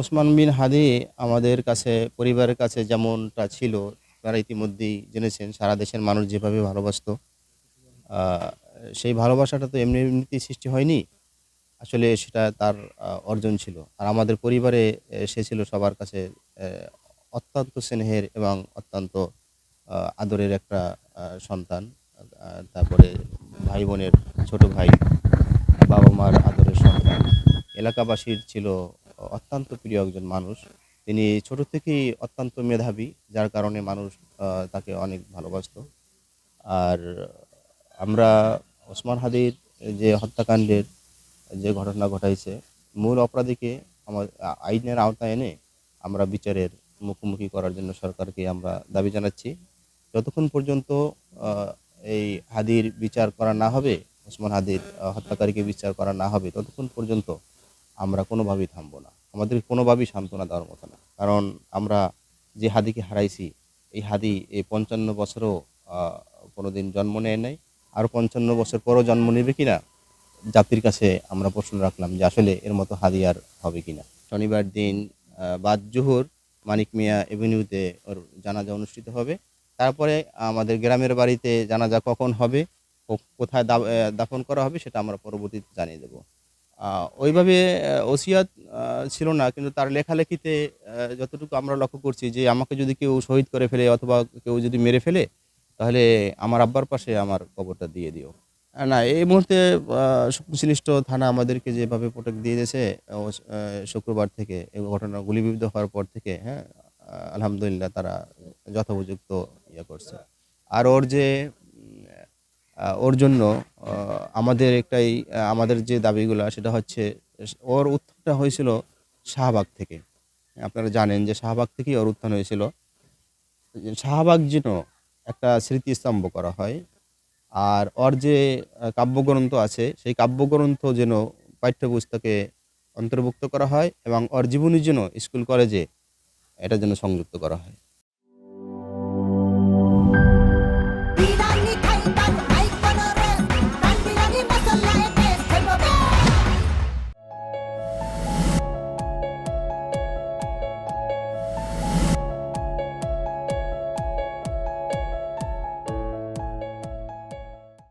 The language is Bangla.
ওসমান বিন হাদি আমাদের কাছে, পরিবারের কাছে যেমনটা ছিল, তারা ইতিমধ্যেই জেনেছেন, সারা দেশের মানুষ যেভাবে ভালোবাসতো। সেই ভালোবাসাটা তো এমনি এমনিতেই সৃষ্টি হয়নি। আসলে সেটা তার অর্জন ছিল। আর আমাদের পরিবারে সে ছিল সবার কাছে অত্যন্ত স্নেহের এবং অত্যন্ত আদরের একটা সন্তান। তারপরে ভাই বোনের ছোট ভাই বাবা মার আদরের সন্তান। এলাকাবাসীর ছিল অত্যন্ত প্রিয় একজন মানুষ। তিনি ছোট থেকেই অত্যন্ত মেধাবী, যার কারণে মানুষ তাকে অনেক ভালোবাসতো। আর আমরা ওসমান হাদির যে হত্যাকাণ্ডের যে ঘটনা ঘটাইছে, মূল অপরাধীকে আমার আইনের আওতায় এনে আমরা বিচারের মুখোমুখি করার জন্য সরকারকে আমরা দাবি জানাচ্ছি। যতক্ষণ পর্যন্ত এই হাদির বিচার করা না হবে, ওসমান হাদির হত্যাকারীকে বিচার করা না হবে, ততক্ষণ পর্যন্ত আমরা কোনোভাবেই থামবো না। আমাদের কোনোভাবেই সান্ত্বনা দেওয়ার মতো না। কারণ আমরা যে হাদিকে হারাইছি এই হাদি এই পঞ্চান্ন বছরও আহ, কোনোদিন জন্ম নেয় নাই। আর পঞ্চান্ন বছর পরও জন্ম নেবে কিনা জাতির কাছে আমরা প্রশ্ন রাখলাম যে আসলে এর মতো হাদি আর হবে কিনা। শনিবার দিন বাদ জোহর মানিক মিয়া এভিনিউতে ওর জানাজা অনুষ্ঠিত হবে। তারপরে আমাদের গ্রামের বাড়িতে জানাজা কখন হবে কো- কোথায় দাফন করা হবে সেটা আমরা পরবর্তীতে জানিয়ে দেবো। ওইভাবে ওসিয়াত ছিল না, কিন্তু তার লেখালেখিতে যতটুকু আমরা লক্ষ্য করছি যে আমাকে যদি কেউ শহীদ করে ফেলে অথবা কেউ যদি মেরে ফেলে, তাহলে আমার আব্বার পাশে আমার কবরটা দিয়ে দিও। না, এই মুহূর্তে সংশ্লিষ্ট থানা আমাদেরকে যেভাবে প্রোটেক্ট দিয়ে দিয়েছে শুক্রবার থেকে এই ঘটনা গুলিবিদ্ধ হওয়ার পর থেকে হ্যাঁ আলহামদুলিল্লাহ তারা যথোপযুক্ত ইয়ে করছে। আর ওর যে ওর জন্য আমাদের একটাই আমাদের যে দাবিগুলো, সেটা হচ্ছে, ওর উত্থানটা হয়েছিল শাহবাগ থেকে। আপনারা জানেন যে শাহবাগ থেকেই ওর উত্থান হয়েছিল। শাহবাগ যেন একটা স্মৃতিস্তম্ভ করা হয়, আর ওর যে কাব্যগ্রন্থ আছে, সেই কাব্যগ্রন্থ যেন পাঠ্যপুস্তকে অন্তর্ভুক্ত করা হয় এবং ওর জীবনী যেন স্কুল কলেজে এটা যেন সংযুক্ত করা হয়।